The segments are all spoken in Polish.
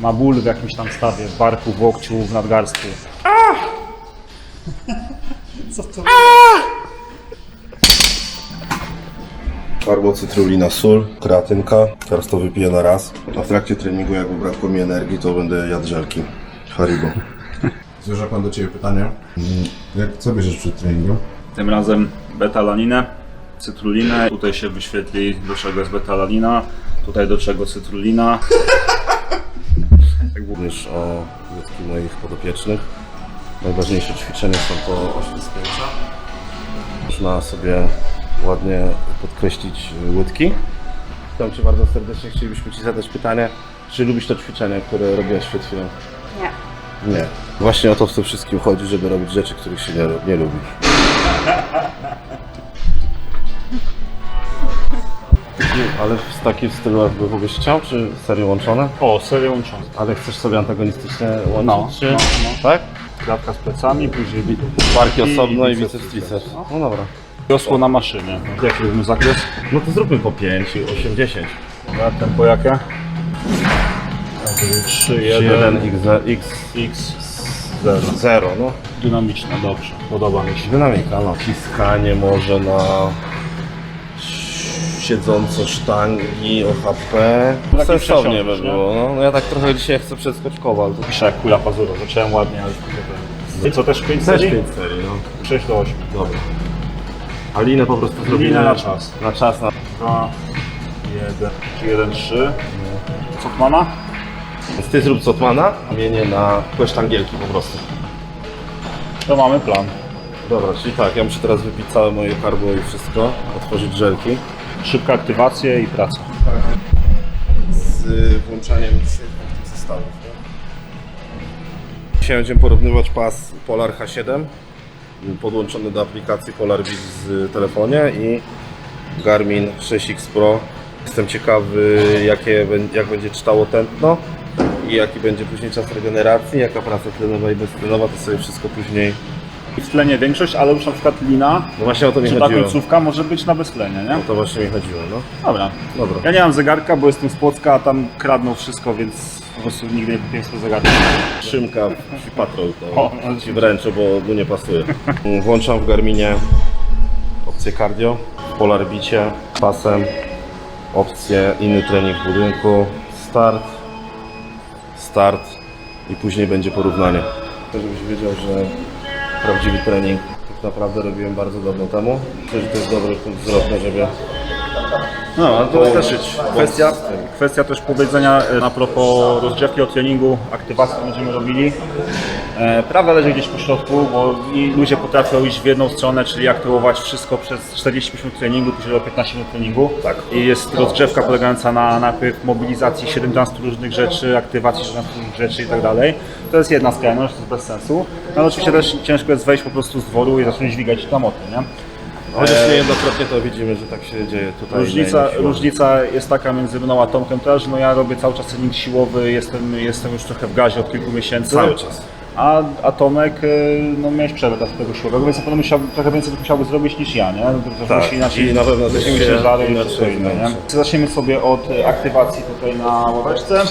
ma ból w jakimś tam stawie, w barku, w łokciu, w nadgarstku. Co to Karbocytrulina, sól, kreatynka. Teraz to wypiję na raz. A w trakcie treningu, jak brakło mi energii, to będę jadł żelki. Haribo. Złożę pan do Ciebie pytanie. Jak, co bierzesz przed treningiem? Tym razem betalaninę, cytrulinę. Tutaj się wyświetli do czego jest betalanina, tutaj do czego cytrulina. Również o łydki moich podopiecznych. Najważniejsze ćwiczenia są to ośle spięcia. Można sobie ładnie podkreślić łydki. Witam Cię bardzo serdecznie. Chcielibyśmy Ci zadać pytanie, czy lubisz to ćwiczenie, które robiłeś przed chwilą? Nie. Nie. Właśnie o to w tym wszystkim chodzi, żeby robić rzeczy, których się nie, nie lubi. Ale w takim stylu jakby byś chciał, czy serio łączone? O, serię łączącą. Ale chcesz sobie antagonistycznie łączyć, No, czy... no, no. Tak? Klatka z plecami, później bi- Barki osobno i biceps, triceps. No dobra. wiosło na maszynie. Jaki robimy zakres? No to zróbmy po 5, 8, 10. Dobra, tempo jakie? 3, 1, 1, x, x, 0. 0, no. Dynamiczne, dobrze, podoba mi się. Dynamika, no. Ciskanie może na siedząco sztangi OHP. Taki Sensownie by przesiądź, nie? było, no. no. ja tak trochę dzisiaj chcę przeskocz kowal. To Piszę jak kula pazura, zacząłem ładnie, ale I co, też 5 też serii? 5 serii, no. 6 do 8. Dobra. A linę po prostu zrobimy Linę na czas. Na czas, na... 2, 1, czy 1, 3. Cotmana? Więc ty zrób Cotmana, a mienię na kłeszcz angielki po prostu. To mamy plan. Dobra, czyli tak, ja muszę teraz wypić całe moje karbo i wszystko, otworzyć żelki. Szybka aktywacja i praca. Z włączaniem tych zestawów. Dzisiaj będziemy porównywać pas Polar H7 podłączony do aplikacji Polar Beat w telefonie i Garmin 6X Pro. Jestem ciekawy jakie, jak będzie czytało tętno i jaki będzie później czas regeneracji, jaka praca tlenowa i beztlenowa, to sobie wszystko później... W tlenie większość, ale już na przykład lina, No właśnie o to mi czy ta chodziło. końcówka może być na beztlenie, nie? O to właśnie mi chodziło, no. Dobra. Dobra. Ja nie mam zegarka, bo jestem z Płocka, a tam kradną wszystko, więc po prostu nigdy nie kupiłem sobie zegarka. Szymka w Patrol to O, ale ci wręczę, bo mu nie pasuje. Włączam w Garminie opcję cardio, w Polarbicie, pasem, opcję inny trening w budynku, start, start i później będzie porównanie. Żebyś wiedział, że prawdziwy trening tak naprawdę robiłem bardzo dawno temu. Myślę, że to jest dobry punkt zwrotny, żeby No, ale to też kwestia, kwestia też powiedzenia e, a propos rozgrzewki od treningu, aktywacji którą będziemy robili. E, Prawda leży gdzieś po środku, bo i ludzie potrafią iść w jedną stronę, czyli aktywować wszystko przez 40 minut treningu, później o 15 minut treningu. Tak. I jest rozgrzewka polegająca na najpierw mobilizacji 17 różnych rzeczy, aktywacji 17 różnych rzeczy i tak dalej. To jest jedna skrajność, to jest bez sensu. No ale oczywiście też ciężko jest wejść po prostu z dworu i zacząć dźwigać klamoty, nie? Chociaż niejednokrotnie to widzimy, że tak się dzieje tutaj. Różnica, na innych siłach. różnica jest taka między mną a Tomkiem też, no ja robię cały czas trening siłowy, jestem, jestem już trochę w gazie od kilku miesięcy. Cały czas. A, a Tomek, y, no miałeś przerwę dla tego siłowego, więc na pewno musiał, trochę więcej musiałby zrobić niż ja, nie? To Tak, musi inaczej, i na pewno też musi się ciężary i inaczej wszystko inne, nie? zmęczy. Zaczniemy sobie od y, aktywacji tutaj na ławeczce.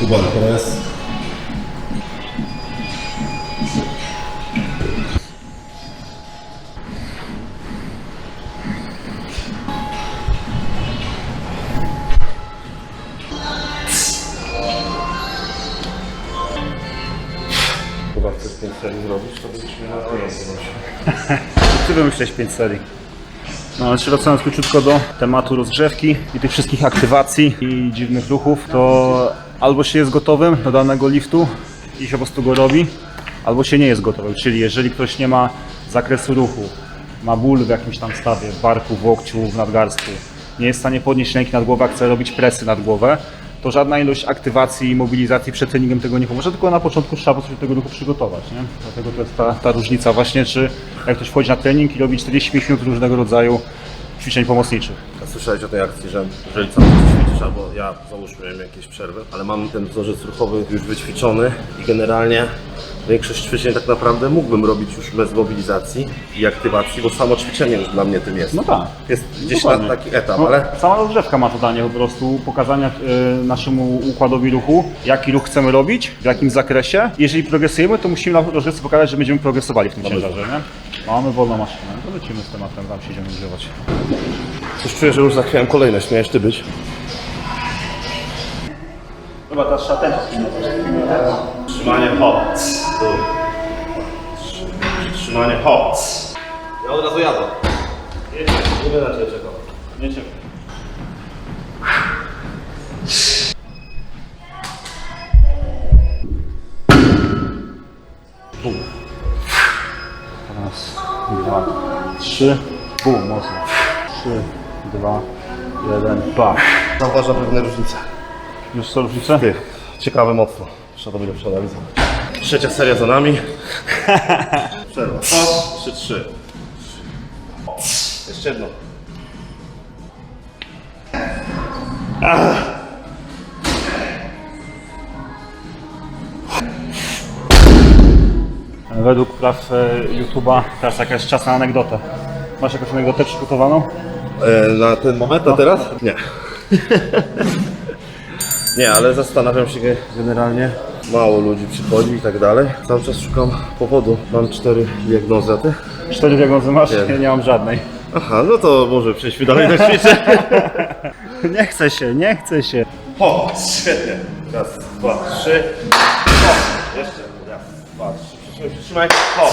Kuba, teraz 65 serii. No, jeszcze wracając króciutko do tematu rozgrzewki i tych wszystkich aktywacji i dziwnych ruchów, to albo się jest gotowym do danego liftu i się po prostu go robi, albo się nie jest gotowym. Czyli jeżeli ktoś nie ma zakresu ruchu, ma ból w jakimś tam stawie, w barku, w łokciu, w nadgarstku, nie jest w stanie podnieść ręki nad głowę, chce robić presy nad głowę, to żadna ilość aktywacji i mobilizacji przed treningiem tego nie pomoże, tylko na początku trzeba po prostu do tego ruchu przygotować. Nie? Dlatego to jest ta, ta różnica właśnie, czy jak ktoś wchodzi na trening i robi 45 minut różnego rodzaju ćwiczeń pomocniczych. Słyszałeś o tej akcji, że jeżeli cały czas ćwiczysz, albo ja załóżmy miałem jakieś przerwy, ale mam ten wzorzec ruchowy już wyćwiczony i generalnie większość ćwiczeń tak naprawdę mógłbym robić już bez mobilizacji i aktywacji, bo samo ćwiczenie już dla mnie tym jest. No tak. Jest gdzieś Dokładnie. na taki etap, No, ale Sama rozgrzewka ma zadanie po prostu pokazania y, naszemu układowi ruchu, jaki ruch chcemy robić, w jakim zakresie. Jeżeli progresujemy, to musimy na rozgrzewce pokazać, że będziemy progresowali w tym ciężarze, nie? Mamy wolną maszynę, to lecimy z tematem, tam się idziemy używać. Coś czuję, że już zachwiałem kolejność, miałeś ty być. Chyba ta szatena. Trzymanie hop. Trzymanie hop. Ja od razu jadę. Nie będę na ciebie czekał. Nie cię. Bum. Raz, dwa, trzy. Bum, mocno. Trzy, dwa, jeden, pa. Zauważam pewne różnice. Już są różnice? Ty, ciekawe mocno. Trzeba to będzie przeanalizować. Trzecia seria za nami. Przerwa. Hop, jeszcze trzy. Jeszcze jedno. Według praw e, YouTube'a teraz jakaś czas na anegdotę. Masz jakąś anegdotę przygotowaną? E, na ten moment, a teraz? Nie. Nie, ale zastanawiam się ge- generalnie. Mało ludzi przychodzi i tak dalej. Cały czas szukam powodu. Mam cztery diagnozy, a ty? Cztery diagnozy masz? Nie. Ja nie mam żadnej. Aha, no to może przejdźmy dalej do ćwiczeń. Nie chce się, nie chce się. O, świetnie. Raz, dwa, trzy. O, jeszcze. Raz, dwa, trzy. Przytrzymaj, przytrzymaj. O.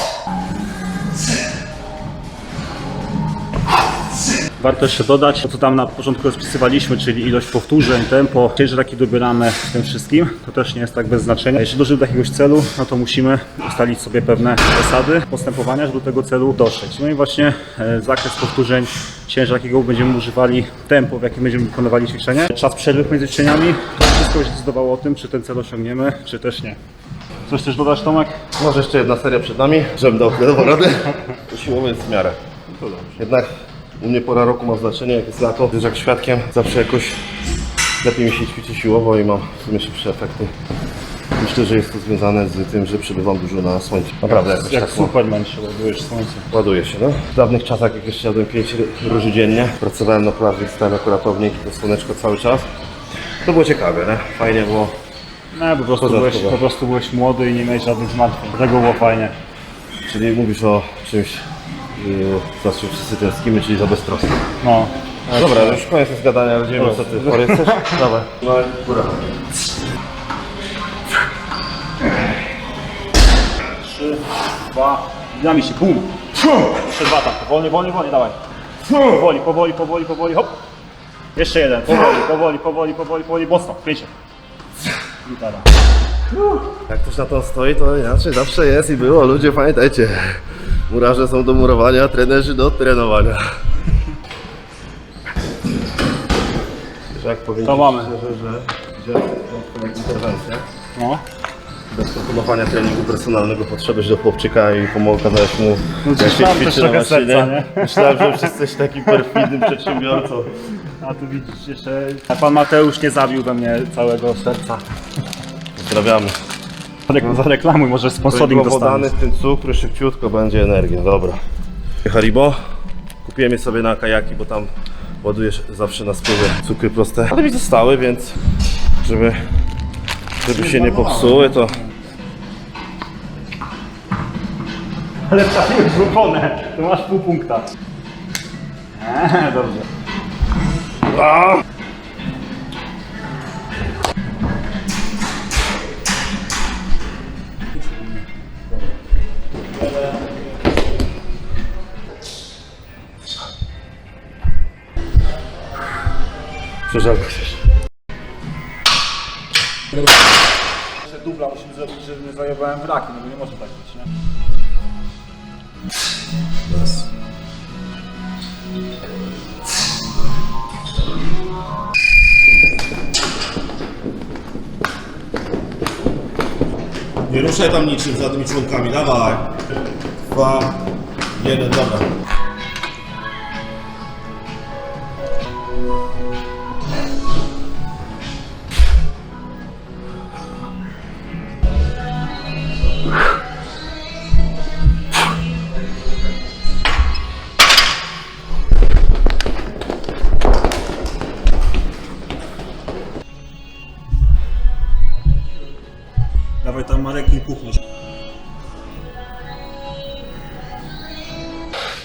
Warto jeszcze dodać, to co tam na początku rozpisywaliśmy, czyli ilość powtórzeń, tempo, ciężar jaki dobieramy w tym wszystkim, to też nie jest tak bez znaczenia. Jeśli dążymy do jakiegoś celu, no to musimy ustalić sobie pewne zasady postępowania, żeby do tego celu dotrzeć. No i właśnie e, zakres powtórzeń, ciężar jakiego będziemy używali, tempo w jakim będziemy wykonywali ćwiczenie, czas przerwy między ćwiczeniami, to wszystko będzie decydowało o tym, czy ten cel osiągniemy, czy też nie. Coś też dodać Tomek? Może jeszcze jedna seria przed nami, żebym dał radę. To siłowo jest w miarę. Jednak u mnie pora roku ma znaczenie, jak jest lato. Wiesz, jak świadkiem zawsze jakoś lepiej mi się ćwiczy siłowo i mam w sumie szybsze efekty. Myślę, że jest to związane z tym, że przebywam dużo na słońcu. Naprawdę, jakoś Jak tak. Superman się ładujesz słońce. Ładuje się, no. W dawnych czasach, jak jeszcze jadłem 5 róży dziennie, pracowałem na plaży, stałem jako ratownik to słoneczko cały czas. To było ciekawe, nie? Fajnie było. No, po prostu, byłeś, po prostu byłeś młody i nie miałeś żadnych zmartwień. Dlatego było fajnie. Czyli mówisz o czymś, za czym wszyscy tęsknimy, czyli za beztroską. No. Dobra, już koniec jest gadania, widzimy co ty chory jesteś. Dawaj. No i góra. Trzy, dwa, dynamicznie, bum! Jeszcze dwa tam, powoli, wolniej, wolniej, dawaj. Powoli, powoli, powoli, powoli, hop. Jeszcze jeden, powoli, powoli, powoli, powoli, powoli, mocno, pięcie. Gitara. Jak ktoś na to stoi, to inaczej zawsze jest i było. Ludzie, pamiętajcie, murarze są do murowania, trenerzy do trenowania. Że jak powiedzieć To mamy. szczerze, że widziałem interwencję. No. Bez proponowania treningu personalnego podszedłeś do chłopczyka i pomogł, kazałeś mu No jak coś się tam, ćwiczy na trochę maszynie. serca, nie? Myślałem, że już jesteś taki perfidnym przedsiębiorcą. A tu widzisz jeszcze, a pan Mateusz nie zabił we mnie całego serca. Pozdrawiamy. Zarek- Zareklamuj, może sponsoring Wodany dostaniesz. w tym cukru, szybciutko będzie energia, dobra. Haribo, kupiłem je sobie na kajaki, bo tam ładujesz zawsze na spływie cukry proste, ale mi zostały, więc żeby, żeby się nie popsuły, to Ale trafiłeś w oponę, to masz pół punkta. Eee, dobrze. przeżarłem się. Jeszcze dubla musimy zrobić, żeby nie zajebałem wraki, no bo nie może tak być, nie? Nie ruszaj tam niczym żadnymi członkami, dawaj. Dwa, jeden, dobra.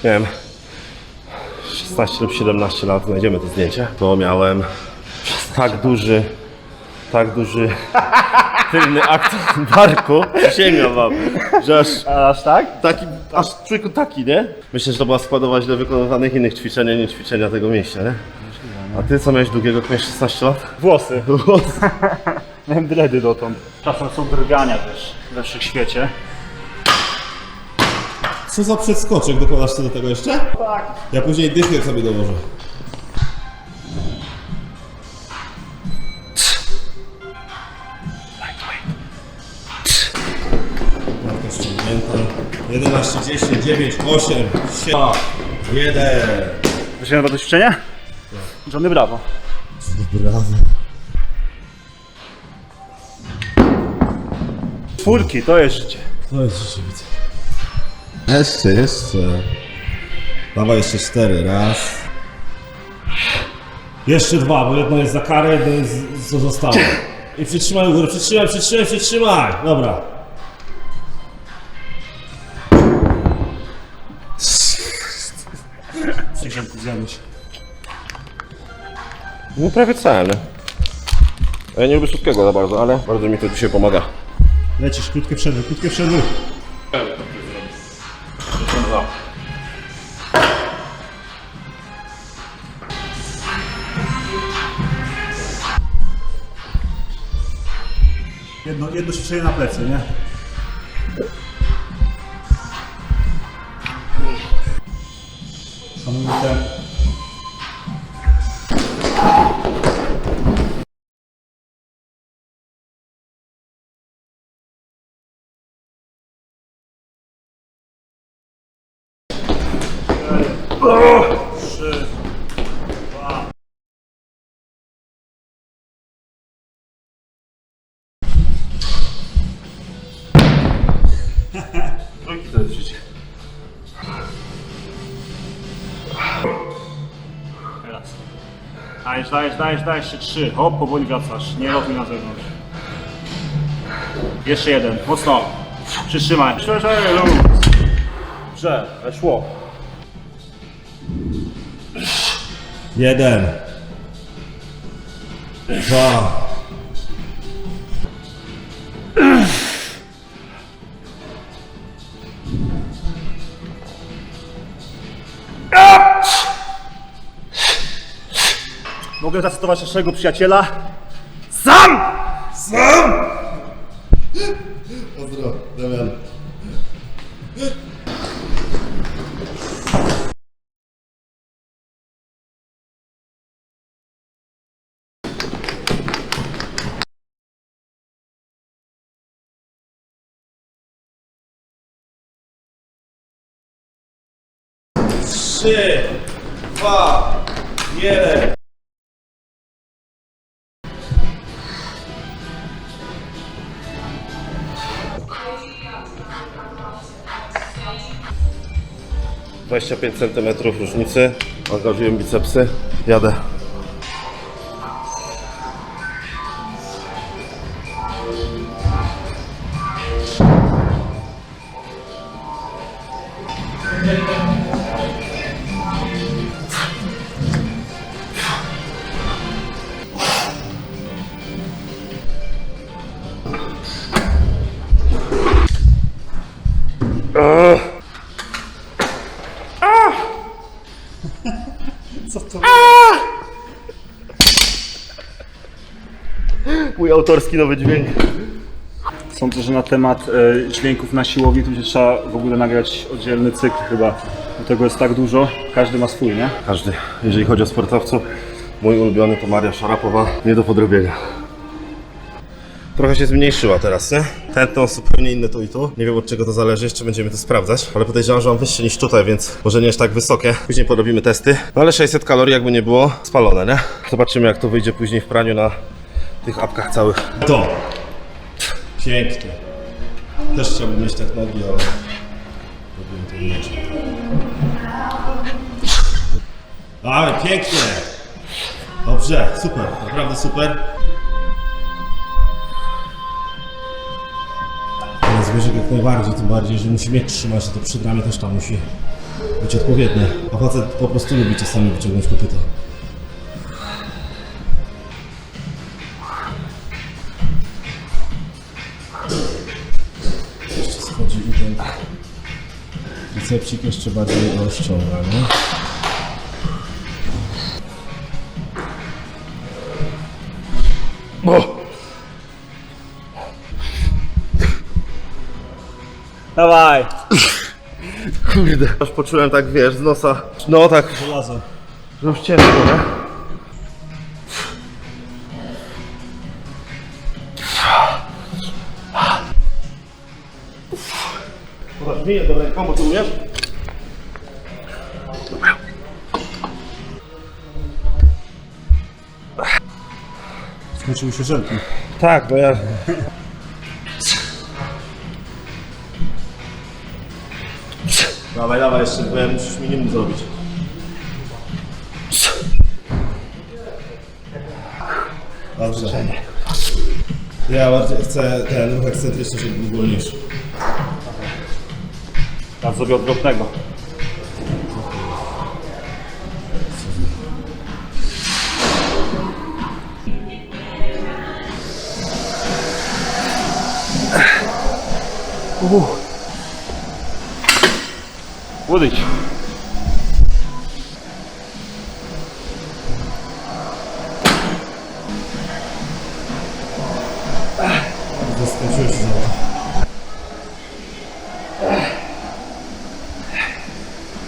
Miałem 16 lub 17 lat, znajdziemy to zdjęcie, to miałem tak duży, tak duży tylny akt barku, sięgam wam, że aż, Aż tak? taki, aż człowieku taki, nie? Myślę, że to była składowa źle wykonywanych innych ćwiczeń, a nie ćwiczenia tego mięśnia, nie? A ty co miałeś długiego, jak miałeś 16 lat? Włosy. Miałem dredy dotąd. Czasem są drgania też we wszechświecie. Co za przedskoczek, dokładasz się do tego jeszcze? Tak. Ja później dychę sobie dołożę. Marka ściągnięta. 11, 10, 9, 8, 7, 1. Zaczynamy to ćwiczenie? Johnny Bravo. Brawo. Czwórki, to jest życie. To jest rzeczywiście. Jeszcze, jeszcze. Dawaj jeszcze cztery. Raz. Jeszcze dwa, bo jedno jest za karę, jedno jest co zostało. I przytrzymaj u góry, przytrzymaj, przytrzymaj, przytrzymaj. Dobra. Przegrzemku zjadłeś. No prawie całe. Ja nie lubię słodkiego za bardzo, ale bardzo mi to dzisiaj pomaga. Lecisz, krótkie przerwy, krótkie przerwy. Jedno, jedno ćwiczenie na plecy, nie? Szanujmy ten. Trójki to jest życie. Teraz. Dajesz, dajesz, dajesz, dajesz, jeszcze trzy. Hop, powoli wracasz. Nie rotuj na zewnątrz. Jeszcze jeden. Mocno. Przytrzymaj. Szerzej, luz. Dobrze, ale szło. Jeden. Dwa. Mogę zacytować naszego przyjaciela. SAM! Pozdro, Trzy, dwa, jeden. - 25 cm różnicy. Angażuję bicepsy. Jadę. Mój autorski nowy dźwięk. Sądzę, że na temat e, dźwięków na siłowni to się trzeba w ogóle nagrać oddzielny cykl chyba. Do tego jest tak dużo, każdy ma swój, nie? Każdy. Jeżeli chodzi o sportowców, mój ulubiony to Maria Szarapowa. Nie do podrobienia. Trochę się zmniejszyła teraz, nie? Tętno zupełnie inne tu i tu. Nie wiem od czego to zależy, jeszcze będziemy to sprawdzać. Ale podejrzewam, że mam wyższe niż tutaj, więc może nie aż tak wysokie. Później porobimy testy. No ale 600 kalorii jakby nie było spalone, nie? Zobaczymy jak to wyjdzie później w praniu na tych apkach całych. To. Pięknie. Też chciałbym mieć tak nogi, ale robiłem to inaczej. Ale pięknie. Dobrze, super, naprawdę super. Ale zwierzę jak najbardziej, tym bardziej, że musi mieć trzymać, to przedramię też tam musi być odpowiednie. A facet po prostu lubi czasami wyciągnąć kopyto. Jeszcze schodzi i ten tricepcik jeszcze bardziej go ściąga, nie? Dawaj! Kurde. Aż poczułem tak, wiesz, z nosa. No tak, Żelazo. że już ciężko, nie? Podasz mi jedną ręką, bo ty umiesz? Skończyły się żelki. Tak, bo ja... Dawaj, dawaj, jeszcze dwie, musisz minimum zrobić. Dobrze. Ja bardziej chcę ten ruch ekscentryczny, żeby był wolniejszy. Ja zrobię odwrotnego. Udyć. To skończyło się.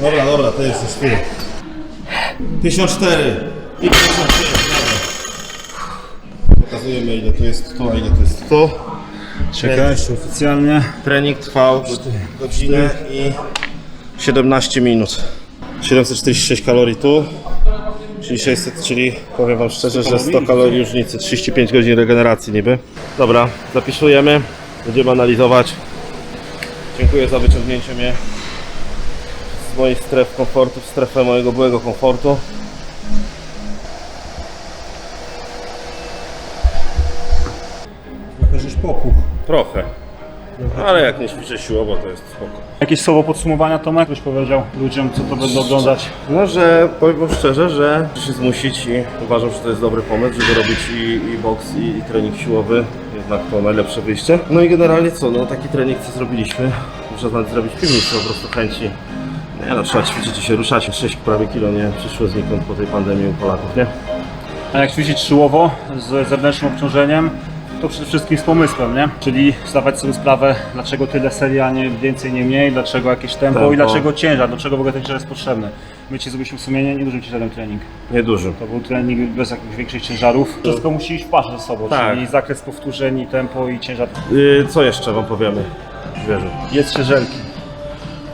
Dobra, dobra, to jest już tu. 54 i 55, dobra. Pokazujemy ile to jest to, a ile to jest to. Czekaj, jeszcze oficjalnie. Trening trwał godzinę i 17 minut. 746 kalorii tu, czyli 600, czyli powiem wam szczerze, że 100 kalorii różnicy, 35 godzin regeneracji niby. Dobra, zapisujemy, będziemy analizować. Dziękuję za wyciągnięcie mnie z mojej strefy komfortu w strefę mojego byłego komfortu. Trochę żeś popuch. Trochę. Ale jak nie ćwiczę siłowo, to jest spoko. Jakieś słowo podsumowania, Tomek? Byś powiedział ludziom, co to będą oglądać. No, że powiem wam szczerze, że muszę się zmusić i uważam, że to jest dobry pomysł, żeby robić i, i boks, i, i trening siłowy. Jednak to najlepsze wyjście. No i generalnie co, no taki trening co zrobiliśmy, muszę nawet zrobić w piwnicy, po prostu chęci. Nie no, trzeba ćwiczyć i się ruszać. 6 prawie kilo nie przyszło znikąd po tej pandemii u Polaków, nie? A jak ćwiczyć siłowo z zewnętrznym obciążeniem, to przede wszystkim z pomysłem, nie? Czyli zdawać sobie sprawę, dlaczego tyle serii, a nie więcej, nie mniej, dlaczego jakieś tempo, Tempo. i dlaczego ciężar, dlaczego w ogóle ten ciężar jest potrzebny. My ci zrobiliśmy sumienie, nie dużo ci ten trening. Nieduży. To był trening bez jakichś większych ciężarów. Wszystko musi iść w parze ze sobą, Tak. czyli zakres powtórzeń, i tempo i ciężar. Yy, co jeszcze wam powiemy? Zwierzę. Jest się żelki.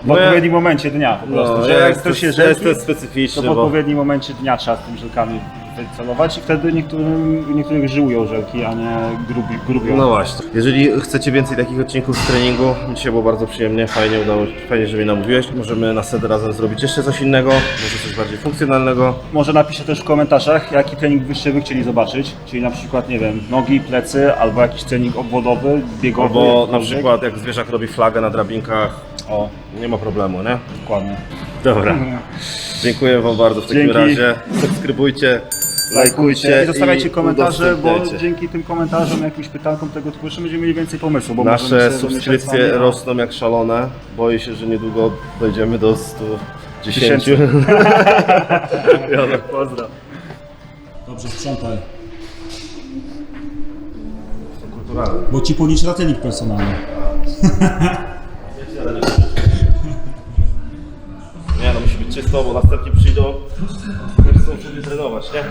W No ja- odpowiednim momencie dnia po prostu. że ja jak ktoś się ja żelki, jestem to w bo... odpowiednim momencie dnia trzeba z tymi żelkami wycelować i wtedy niektórym, niektórych żyłują żelki, a nie grubi, grubią. No właśnie. Jeżeli chcecie więcej takich odcinków z treningu, dzisiaj było bardzo przyjemnie, fajnie udało fajnie, że mnie namówiłeś. Możemy na set razem zrobić jeszcze coś innego, może coś bardziej funkcjonalnego. Może napiszcie też w komentarzach, jaki trening wyższy by chcieli zobaczyć. Czyli na przykład, nie wiem, nogi, plecy, albo jakiś trening obwodowy, biegowy. Albo na przykład jak zwierzak robi flagę na drabinkach, O, nie ma problemu, nie? dokładnie. Dobra. Dziękuję Wam bardzo w takim Dzięki. razie. Subskrybujcie, lajkujcie i zostawiajcie komentarze, bo udostępniajcie. dzięki tym komentarzom, jakimś pytankom tego typu jeszcze będziemy mieli więcej pomysłów. Bo możemy Nasze sobie subskrypcje sami, a- rosną jak szalone. Boję się, że niedługo dojdziemy do 110. Tysięcy. Jana, pozdro. Dobrze, sprzątaj. Kulturalne. Bo ci policz ratelik personalny. Nie no, musi być czysto, bo następnie przyjdą, chcą trenować, nie?